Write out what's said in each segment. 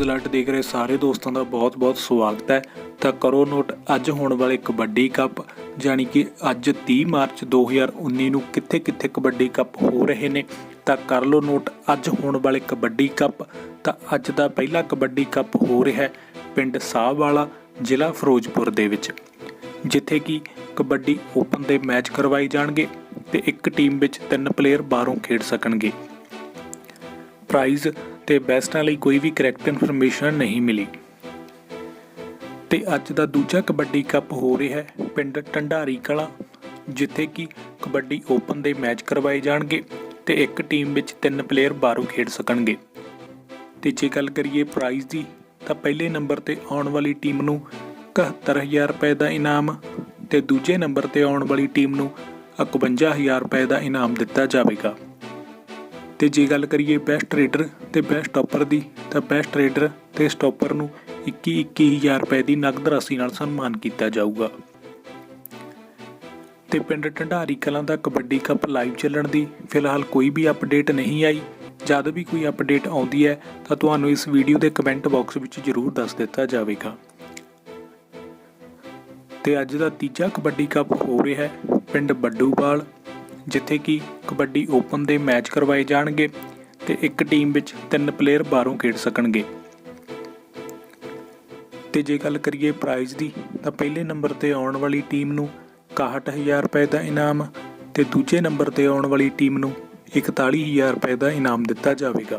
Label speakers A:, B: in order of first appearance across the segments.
A: Videos ਦੇਖ ਰਹੇ ਸਾਰੇ ਦੋਸਤਾਂ ਦਾ ਬਹੁਤ-ਬਹੁਤ ਸਵਾਗਤ ਹੈ। ਤਾਂ ਕਰੋ ਨੋਟ, ਅੱਜ ਹੋਣ ਵਾਲੇ ਕਬੱਡੀ ਕੱਪ ਜਾਣੀ ਕਿ ਅੱਜ 30 ਮਾਰਚ 2019 ਨੂੰ ਕਿੱਥੇ-ਕਿੱਥੇ ਕਬੱਡੀ ਕੱਪ ਹੋ ਰਹੇ ਨੇ। ਤਾਂ ਕਰ ਲਓ ਨੋਟ, ਅੱਜ ਹੋਣ ਵਾਲੇ ਕਬੱਡੀ ਕੱਪ। ਤਾਂ ਅੱਜ ਦਾ ਪਹਿਲਾ ਕਬੱਡੀ ਕੱਪ ਹੋ ਰਿਹਾ ਹੈ ਪਿੰਡ ਸਾਹਵਾਲਾ ਜ਼ਿਲ੍ਹਾ ਫਿਰੋਜ਼ਪੁਰ ਦੇ ਵਿੱਚ। ਜਿੱਥੇ ਕਿ ਕਬੱਡੀ ਓਪਨ ਦੇ ਮੈਚ ਕਰਵਾਏ ਜਾਣਗੇ ਤੇ ਇੱਕ ਟੀਮ ਵਿੱਚ ਤਿੰਨ ਪਲੇਅਰ ਬਾਹਰੋਂ ਖੇਡ ਸਕਣਗੇ। ਪ੍ਰਾਈਜ਼ ਤੇ ਬੈਸਟਾਂ ਲਈ ਕੋਈ ਵੀ ਕਰੈਕਟ ਇਨਫੋਰਮੇਸ਼ਨ ਨਹੀਂ ਮਿਲੀ। ਤੇ ਅੱਜ ਦਾ ਦੂਜਾ ਕਬੱਡੀ ਕੱਪ ਹੋ ਰਿਹਾ ਹੈ ਪਿੰਡ ਢੰਡਾਰੀ ਕਲਾ, ਜਿੱਥੇ ਕਿ ਕਬੱਡੀ ਓਪਨ ਦੇ ਮੈਚ ਕਰਵਾਏ ਜਾਣਗੇ ਤੇ ਇੱਕ ਟੀਮ ਵਿੱਚ ਤਿੰਨ ਪਲੇਅਰ ਬਾਹਰੋਂ ਖੇਡ ਸਕਣਗੇ। ਤੇ ਜੇ ਗੱਲ ਕਰੀਏ ਪ੍ਰਾਈਜ਼ ਦੀ, ਤਾਂ ਪਹਿਲੇ ਨੰਬਰ ਤੇ ਆਉਣ ਵਾਲੀ ਟੀਮ ਨੂੰ 71000 ਰੁਪਏ ਦਾ ਇਨਾਮ ਤੇ ਦੂਜੇ ਨੰਬਰ ਤੇ ਆਉਣ ਵਾਲੀ ਟੀਮ ਨੂੰ 51000 ਰੁਪਏ ਦਾ ਇਨਾਮ ਦਿੱਤਾ ਜਾਵੇਗਾ। ਤੇ ਜੇ ਗੱਲ ਕਰੀਏ ਬੈਸਟ ਰੇਡਰ ਤੇ ਬੈਸਟ ਸਟਾਪਰ ਦੀ, ਤਾਂ ਬੈਸਟ ਰੇਡਰ ਤੇ ਸਟਾਪਰ ਨੂੰ 21 21000 ਰੁਪਏ ਦੀ ਨਗਦ ਰਾਸ਼ੀ ਨਾਲ ਸਨਮਾਨ ਕੀਤਾ ਜਾਊਗਾ। ਤੇ ਪਿੰਡ ਢੰਡਾਰੀ ਕਲਾਂ ਦਾ ਕਬੱਡੀ ਕੱਪ ਲਾਈਵ ਚੱਲਣ ਦੀ ਫਿਲਹਾਲ ਕੋਈ ਵੀ ਅਪਡੇਟ ਨਹੀਂ ਆਈ। ਜਦ ਵੀ ਕੋਈ ਅਪਡੇਟ ਆਉਂਦੀ ਹੈ, ਤਾਂ ਤੁਹਾਨੂੰ ਇਸ ਵੀਡੀਓ ਦੇ ਕਮੈਂਟ ਬਾਕਸ ਵਿੱਚ ਜ਼ਰੂਰ ਦੱਸ ਦਿੱਤਾ ਜਾਵੇਗਾ। ਤੇ ਅੱਜ ਦਾ ਤੀਜਾ ਕਬੱਡੀ ਕੱਪ ਹੋ ਰਿਹਾ ਹੈ, ਪਿੰਡ ਬੱਡੂਵਾਲ। ਜਿੱਥੇ ਕਿ ਕਬੱਡੀ ਓਪਨ ਦੇ ਮੈਚ ਕਰਵਾਏ ਜਾਣਗੇ ਤੇ ਇੱਕ ਟੀਮ ਵਿੱਚ ਤਿੰਨ ਪਲੇਅਰ ਬਾਹਰੋਂ ਖੇਡ ਸਕਣਗੇ। ਤੇ ਜੇ ਗੱਲ ਕਰੀਏ ਪ੍ਰਾਈਜ਼ ਦੀ, ਤਾਂ ਪਹਿਲੇ ਨੰਬਰ ਤੇ ਆਉਣ ਵਾਲੀ ਟੀਮ ਨੂੰ 61000 ਰੁਪਏ ਦਾ ਇਨਾਮ ਤੇ ਦੂਜੇ ਨੰਬਰ ਤੇ ਆਉਣ ਵਾਲੀ ਟੀਮ ਨੂੰ 41000 ਰੁਪਏ ਦਾ ਇਨਾਮ ਦਿੱਤਾ ਜਾਵੇਗਾ।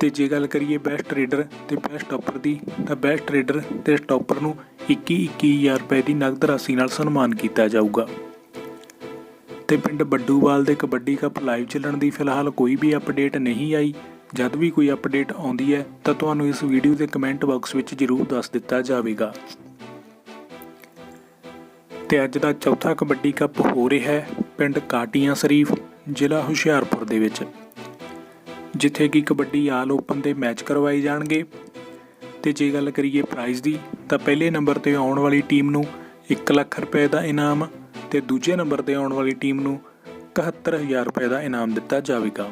A: ਤੇ ਜੇ ਗੱਲ ਕਰੀਏ ਬੈਸਟ ਟ੍ਰੇਡਰ ਤੇ ਬੈਸਟ ਸਟਾਪਰ ਦੀ, ਤਾਂ ਬੈਸਟ ਟ੍ਰੇਡਰ ਤੇ ਸਟਾਪਰ ਨੂੰ 21 21000 ਰੁਪਏ ਦੀ ਨਕਦ ਰਾਸ਼ੀ ਨਾਲ ਸਨਮਾਨ ਕੀਤਾ ਜਾਊਗਾ। ਤੇ ਪਿੰਡ ਬੱਡੂਵਾਲ ਦੇ ਕਬੱਡੀ ਕੱਪ ਲਾਈਵ ਚੱਲਣ ਦੀ ਫਿਲਹਾਲ ਕੋਈ ਵੀ ਅਪਡੇਟ ਨਹੀਂ ਆਈ। ਜਦ ਵੀ ਕੋਈ ਅਪਡੇਟ ਆਉਂਦੀ ਹੈ, ਤਾਂ ਤੁਹਾਨੂੰ ਇਸ ਵੀਡੀਓ ਦੇ ਕਮੈਂਟ ਬਾਕਸ ਵਿੱਚ ਜ਼ਰੂਰ ਦੱਸ ਦਿੱਤਾ ਜਾਵੇਗਾ। ਤੇ ਅੱਜ ਦਾ ਚੌਥਾ ਕਬੱਡੀ ਕੱਪ ਹੋ ਰਿਹਾ ਹੈ, ਪਿੰਡ ਕਾਟੀਆਂ ਸ਼ਰੀਫ, ਜ਼ਿਲ੍ਹਾ ਹੁਸ਼ਿਆਰਪੁਰ ਦੇ ਵਿੱਚ। ਜਿੱਥੇ ਕਿ ਕਬੱਡੀ ਆਲ ਓਪਨ ਦੇ ਮੈਚ ਕਰਵਾਏ ਜਾਣਗੇ। ਤੇ ਜੇ ਗੱਲ ਕਰੀਏ ਪ੍ਰਾਈਜ਼ ਦੀ, ਤਾਂ ਪਹਿਲੇ ਨੰਬਰ ਤੇ ਆਉਣ ਵਾਲੀ ਟੀਮ ਨੂੰ 1 ਲੱਖ ਰੁਪਏ ਦਾ ਇਨਾਮ ਤੇ ਦੂਜੇ ਨੰਬਰ ਤੇ ਆਉਣ ਵਾਲੀ ਟੀਮ ਨੂੰ 71000 ਰੁਪਏ ਦਾ ਇਨਾਮ ਦਿੱਤਾ ਜਾਵੇਗਾ।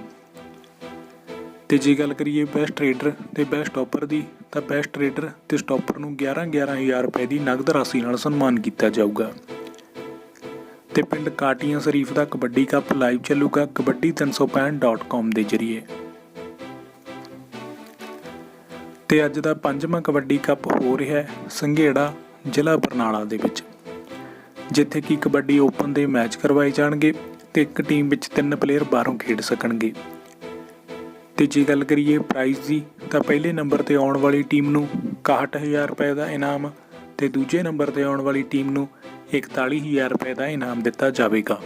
A: ਤੇ ਜੇ ਗੱਲ ਕਰੀਏ ਬੈਸਟ ਟ੍ਰੇਡਰ ਤੇ ਬੈਸਟ ਸਟਾਪਰ ਦੀ, ਤਾਂ ਬੈਸਟ ਟ੍ਰੇਡਰ ਤੇ ਸਟਾਪਰ ਨੂੰ 11 11000 ਰੁਪਏ ਦੀ ਨਗਦ ਰਾਸ਼ੀ ਨਾਲ ਸਨਮਾਨ ਕੀਤਾ ਜਾਊਗਾ। ਤੇ ਪਿੰਡ ਕਾਟੀਆਂ ਸ਼ਰੀਫ ਦਾ ਕਬੱਡੀ ਕੱਪ ਲਾਈਵ ਚੱਲੂਗਾ kabaddi365.com ਦੇ ਜ਼ਰੀਏ। ਤੇ ਅੱਜ ਦਾ ਪੰਜਵਾਂ ਕਬੱਡੀ ਕੱਪ ਹੋ ਰਿਹਾ ਹੈ ਸੰਘੇੜਾ ਜ਼ਿਲ੍ਹਾ ਬਰਨਾਲਾ ਦੇ ਵਿੱਚ। ਜਿੱਥੇ ਕਿ ਕਬੱਡੀ ਓਪਨ ਦੇ ਮੈਚ ਕਰਵਾਏ ਜਾਣਗੇ ਤੇ ਇੱਕ ਟੀਮ ਵਿੱਚ ਤਿੰਨ ਪਲੇਅਰ ਬਾਹਰੋਂ ਖੇਡ ਸਕਣਗੇ। ਤੇ ਜੇ ਗੱਲ ਕਰੀਏ ਪ੍ਰਾਈਜ਼ ਦੀ, ਤਾਂ ਪਹਿਲੇ ਨੰਬਰ ਤੇ ਆਉਣ ਵਾਲੀ ਟੀਮ ਨੂੰ 61000 ਰੁਪਏ ਦਾ ਇਨਾਮ ਤੇ ਦੂਜੇ ਨੰਬਰ ਤੇ ਆਉਣ ਵਾਲੀ ਟੀਮ ਨੂੰ 41000 ਰੁਪਏ ਦਾ ਇਨਾਮ ਦਿੱਤਾ ਜਾਵੇਗਾ।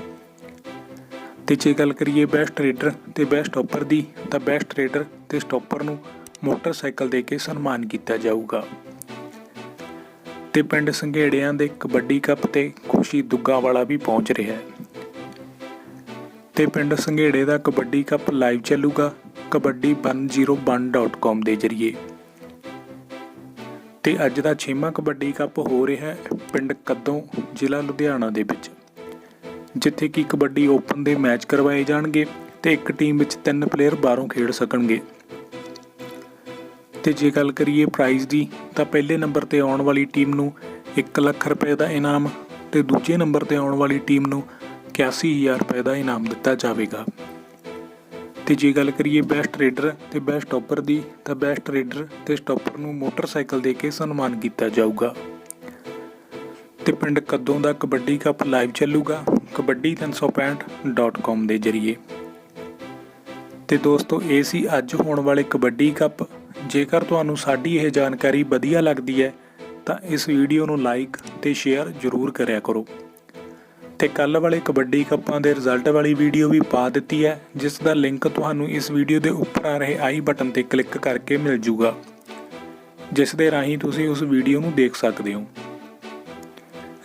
A: ਤੇ ਜੇ ਗੱਲ ਕਰੀਏ ਬੈਸਟ ਰੇਡਰ ਤੇ ਬੈਸਟ ਸਟਾਪਰ ਦੀ, ਤਾਂ ਬੈਸਟ ਰੇਡਰ ਤੇ ਸਟਾਪਰ ਨੂੰ ਮੋਟਰਸਾਈਕਲ ਦੇ ਕੇ ਸਨਮਾਨ ਕੀਤਾ ਜਾਊਗਾ। ਤੇ ਪਿੰਡ ਸੰਘੇੜਿਆਂ ਦੇ ਕਬੱਡੀ ਕੱਪ ਤੇ ਖੁਸ਼ੀ ਦੁੱਗਾ ਵਾਲਾ ਵੀ ਪਹੁੰਚ ਰਿਹਾ ਹੈ। ਤੇ ਪਿੰਡ ਸੰਘੇੜੇ ਦਾ ਕਬੱਡੀ ਕੱਪ ਲਾਈਵ ਚੱਲੂਗਾ। kabaddi101.com ਦੇ ਜ਼ਰੀਏ। ਤੇ ਅੱਜ ਦਾ 6ਵਾਂ ਕਬੱਡੀ ਕੱਪ ਹੋ ਰਿਹਾ ਹੈ ਪਿੰਡ ਕੱਦੋਂ, ਜ਼ਿਲ੍ਹਾ ਲੁਧਿਆਣਾ ਦੇ ਵਿੱਚ। ਜਿੱਥੇ ਕਿ ਕਬੱਡੀ ਓਪਨ ਦੇ ਮੈਚ ਕਰਵਾਏ ਜਾਣਗੇ ਤੇ ਇੱਕ ਟੀਮ ਵਿੱਚ ਤਿੰਨ ਪਲੇਅਰ ਬਾਹਰੋਂ ਖੇਡ ਸਕਣਗੇ। ਤੇ ਜੇ ਗੱਲ ਕਰੀਏ ਪ੍ਰਾਈਜ਼ ਦੀ, ਤਾਂ ਪਹਿਲੇ ਨੰਬਰ ਤੇ ਆਉਣ ਵਾਲੀ ਟੀਮ ਨੂੰ 1 ਲੱਖ ਰੁਪਏ ਦਾ ਇਨਾਮ ਤੇ ਦੂਜੇ ਨੰਬਰ ਤੇ ਆਉਣ ਵਾਲੀ ਟੀਮ ਨੂੰ 81000 ਰੁਪਏ ਦਾ ਇਨਾਮ ਦਿੱਤਾ ਜਾਵੇਗਾ। ਤੇ ਜੇ ਗੱਲ ਕਰੀਏ ਬੈਸਟ ਰੇਡਰ ਤੇ ਬੈਸਟ ਸਟਾਪਰ ਦੀ, ਤਾਂ ਬੈਸਟ ਰੇਡਰ ਤੇ ਸਟਾਪਰ ਨੂੰ ਮੋਟਰਸਾਈਕਲ ਦੇ ਕੇ ਸਨਮਾਨ ਕੀਤਾ ਜਾਊਗਾ। ਤੇ ਪਿੰਡ ਕੱਦੋਂ ਦਾ ਕਬੱਡੀ ਕੱਪ ਲਾਈਵ ਚੱਲੂਗਾ kabaddi365.com ਦੇ ਜ਼ਰੀਏ। ਤੇ ਦੋਸਤੋ, ਇਹ ਸੀ ਅੱਜ ਹੋਣ ਵਾਲੇ ਕਬੱਡੀ ਕੱਪ। ਜੇਕਰ ਤੁਹਾਨੂੰ ਸਾਡੀ ਇਹ ਜਾਣਕਾਰੀ ਵਧੀਆ ਲੱਗਦੀ ਹੈ, ਤਾਂ ਇਸ ਵੀਡੀਓ ਨੂੰ ਲਾਈਕ ਤੇ ਸ਼ੇਅਰ ਜ਼ਰੂਰ ਕਰਿਆ ਕਰੋ। ਤੇ ਕੱਲ ਵਾਲੇ ਕਬੱਡੀ ਕੱਪਾਂ ਦੇ ਰਿਜ਼ਲਟ ਵਾਲੀ ਵੀਡੀਓ ਵੀ ਪਾ ਦਿੱਤੀ ਹੈ, ਜਿਸ ਦਾ ਲਿੰਕ ਤੁਹਾਨੂੰ ਇਸ ਵੀਡੀਓ ਦੇ ਉੱਪਰ ਆ ਰਹੇ ਆਈ ਬਟਨ ਤੇ ਕਲਿੱਕ ਕਰਕੇ ਮਿਲ ਜੂਗਾ, ਜਿਸ ਦੇ ਰਾਹੀਂ ਤੁਸੀਂ ਉਸ ਵੀਡੀਓ ਨੂੰ ਦੇਖ ਸਕਦੇ ਹੋ।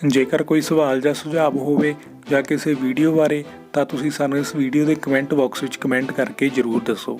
A: ਜੇਕਰ ਕੋਈ ਸਵਾਲ ਜਾਂ ਸੁਝਾਅ ਹੋਵੇ ਜਾਂ ਕਿਸੇ ਵੀਡੀਓ ਬਾਰੇ, ਤਾਂ ਤੁਸੀਂ ਸਾਨੂੰ ਇਸ ਵੀਡੀਓ ਦੇ ਕਮੈਂਟ ਬਾਕਸ ਵਿੱਚ ਕਮੈਂਟ ਕਰਕੇ ਜਰੂਰ ਦੱਸੋ।